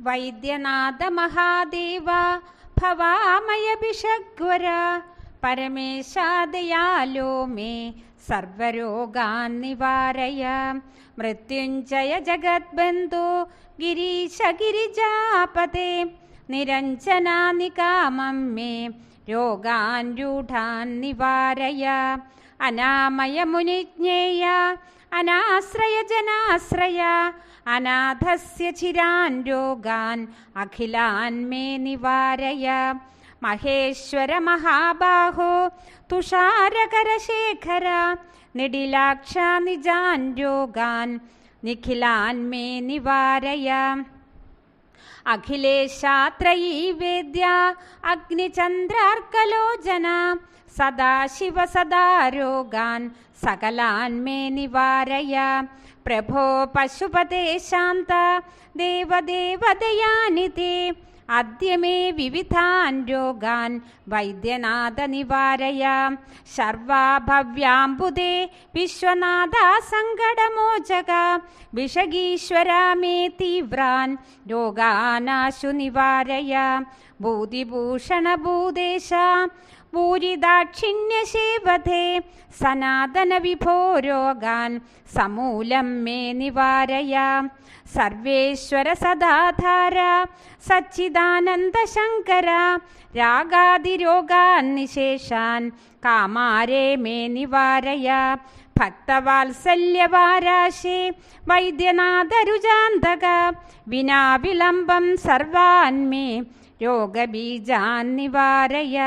വൈദ്യനാഥ മഹാദേവ ഭവാമയ ബിഷഗ്വര പരമേശാദയാലോ മേ സർവരോഗാൻ നിവാരയ മൃത്യുഞ്ജയ ജഗദ്ബന്ധു ഗിരീശ ഗിരിജാപതേ നിരഞ്ജനാനികാമം മേ രോഗാൻ രൂഢാൻ നിവാരയ അനാമയ മുനിജ്ഞേയ അനാശ്രയ ജനാശ്രയ അനാഥസ്യ ചിരാൻ രോഗാൻ അഖിലാൻ മേ നിവാരയ. മഹേശ്വര മഹാബാഹോ തുഷാരകരശേഖര നിടിലാക്ഷ നിജാൻ രോഗാൻ നിഖിലാൻ മേ നിവാരയ. अखिलेशात्रयी वेद्या अग्निचन्द्रार्कलोजना सदा शिव सदा रोगान् सकलान् मे निवारय। प्रभो पशुपते शान्त देवदेवदयानि दयानिते अद्य मे विविधान् रोगान् वैद्यनाथनिवारय। शर्वा भव्यांबुदे विश्वनाथ संगड़म സങ്കടമോചക വിഷഗീശ്വര മേ തീവ്രാൻ രോഗാനാശു നിവാരയ. ഭൂതിഭൂഷണഭൂദേശ ഭൂരിദാക്ഷിണ്യശേവധേ സനാതന വിഭോ രോഗാൻ സമൂലം മേ നിവാരയ. സർവേശ്വര സദാധാര സച്ചിദാനന്ദ ശങ്കര രാഗാതിരോഗാൻ നിശേഷാൻ കാമാരേ മേ നിവാരയ. ഭക്തവാത്സല്യവാരാശേ വൈദ്യനാഥരുചാന്തക വിനാവിളംബം സർവാൻമേ രോഗബീജാൻ നിവാരയ